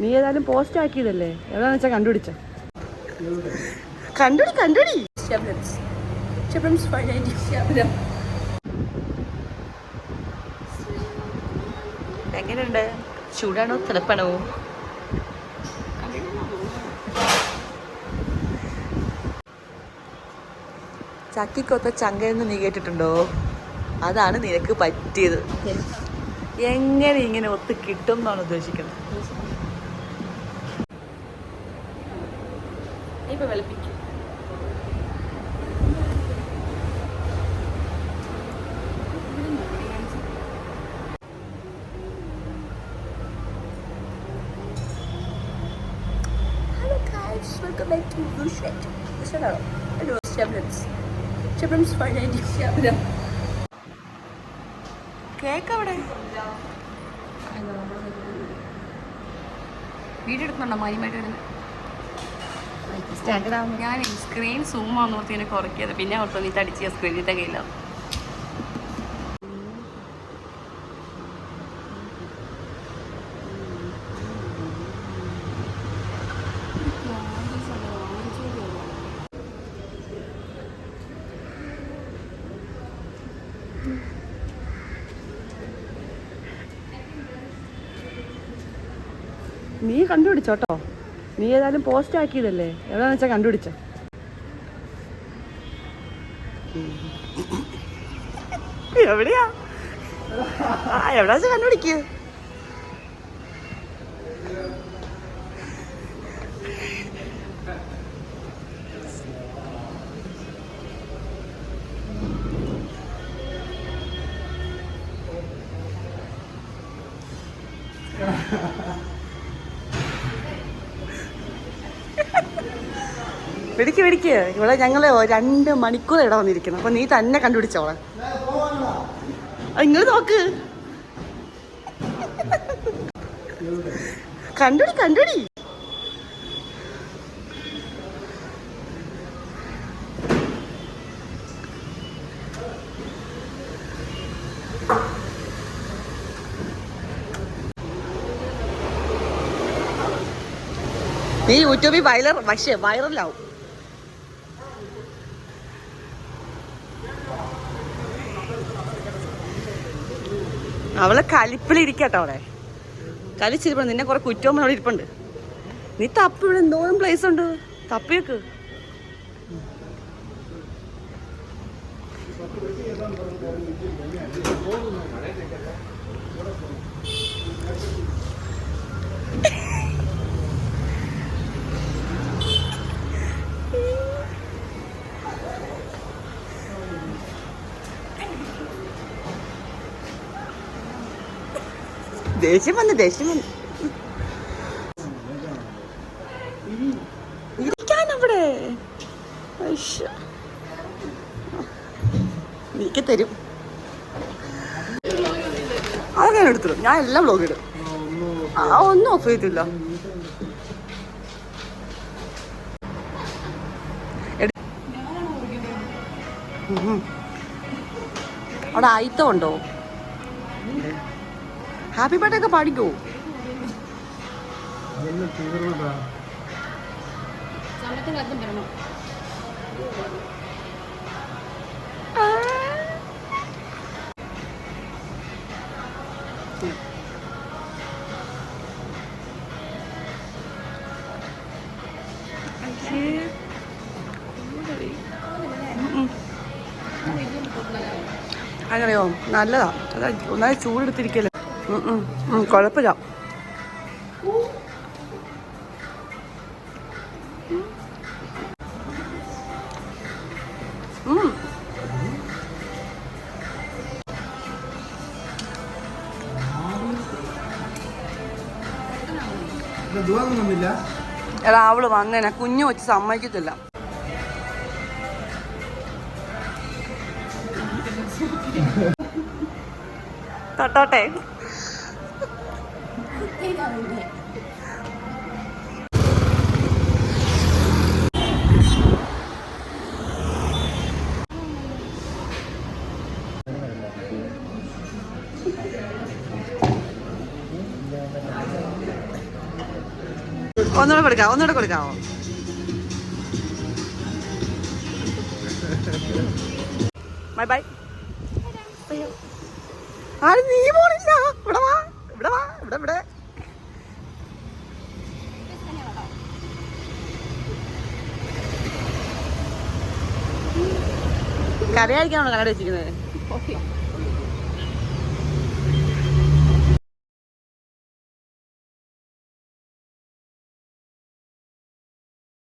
നീ ഏതായാലും പോസ്റ്റ് ആക്കിയതല്ലേ? എവിടെയാന്ന് വെച്ചാൽ കണ്ടുപിടിച്ച. കണ്ടുപിടി കണ്ടുപിടി. Shabrams. Shabrams 590. Shabram. എങ്ങനെയുണ്ട്? ചൂടാണോ? തിളപ്പണോ ചക്കിക്കൊത്ത ചങ്കയെന്ന് നീ കേട്ടിട്ടുണ്ടോ? അതാണ് നിനക്ക് പറ്റിയത്. എങ്ങനെ ഇങ്ങനെ ഒത്ത് കിട്ടും എന്നാണ് ഉദ്ദേശിക്കുന്നത്? ഇപ്പൊ വിളപ്പിക്കും വീടെടുക്കുന്നുണ്ടോ മാന്യമായിട്ട് വരുന്നത്? സ്റ്റാൻഡേർഡ് ആവുന്നു ഞാൻ സ്ക്രീൻ സൂം ഇങ്ങനെ കുറയ്ക്കിയത് പിന്നെ ഓർത്ത് നീ തടിച്ച സ്ക്രീനിന്റെ കയ്യില്ല നീ കണ്ടുപിടിച്ചോട്ടോ നീ ഏതായാലും പോസ്റ്റ് ആക്കിയതല്ലേ? എവിടെയാണെന്ന് വെച്ചാൽ കണ്ടുപിടിച്ച. എവിടെയാ? എവിടെയാ വെച്ചാൽ കണ്ടുപിടിക്കുക പിടിക്ക് പിടിക്ക് ഇവിടെ ഞങ്ങൾ രണ്ട് മണിക്കൂർ ഇട വന്നിരിക്കുന്നു. അപ്പൊ നീ തന്നെ കണ്ടുപിടിച്ചോളെ ഇങ്ങനെ നോക്ക്. കണ്ടുപിടി കണ്ടുപിടി. നീ യൂട്യൂബിൽ വൈറൽ പക്ഷേ വൈറലാവും അവളെ കലിപ്പിലിരിക്കട്ടോ അവിടെ. കലിച്ചിരിപ്പുണ്ട്. നിന്നെ കുറെ കുറ്റവും അവിടെ ഇരിപ്പുണ്ട്. നീ തപ്പി ഇവിടെ എന്തോരം പ്ലേസ് ഉണ്ട്? തപ്പിയൊക്കെ ദേഷ്യം വന്ന് ദേഷ്യം വന്ന്. ഇരിക്കാൻ അവിടെ. നീക്ക് തരും. അതൊക്കെ ഞാൻ എടുത്തിടും. ഞാൻ എല്ലാം ബ്ലോഗ് ഇടും. ആ ഒന്നും ഓഫ് ചെയ്തില്ല. അവിടെ ആയിത്തം ഉണ്ടോ? ഹാപ്പി ബർത്ത്ഡേ ഒക്കെ പാടിക്കോ? അങ്ങനെയോ? നല്ലതാ. അതാ ഒന്നായി ചൂടെടുത്തിരിക്കല്ലോ. കുഴപ്പമില്ല എടാ അവൾ വന്നേനെ. കുഞ്ഞു വെച്ച് സമ്മതിക്കത്തില്ല. തൊട്ടോട്ടെ. ഒന്നുകൂടെ കൊടുക്കാം ഒന്നുകൂടെ കൊടുക്കാമോ ബൈ ബൈ ആരും നീ പോണില്ല. ഇവിടെ വാ ഇവിടെ വാ ഇവിടെ ഇവിടെ. കറിയായിരിക്കാണോ കണ്ണട വെച്ചിരിക്കുന്നത്?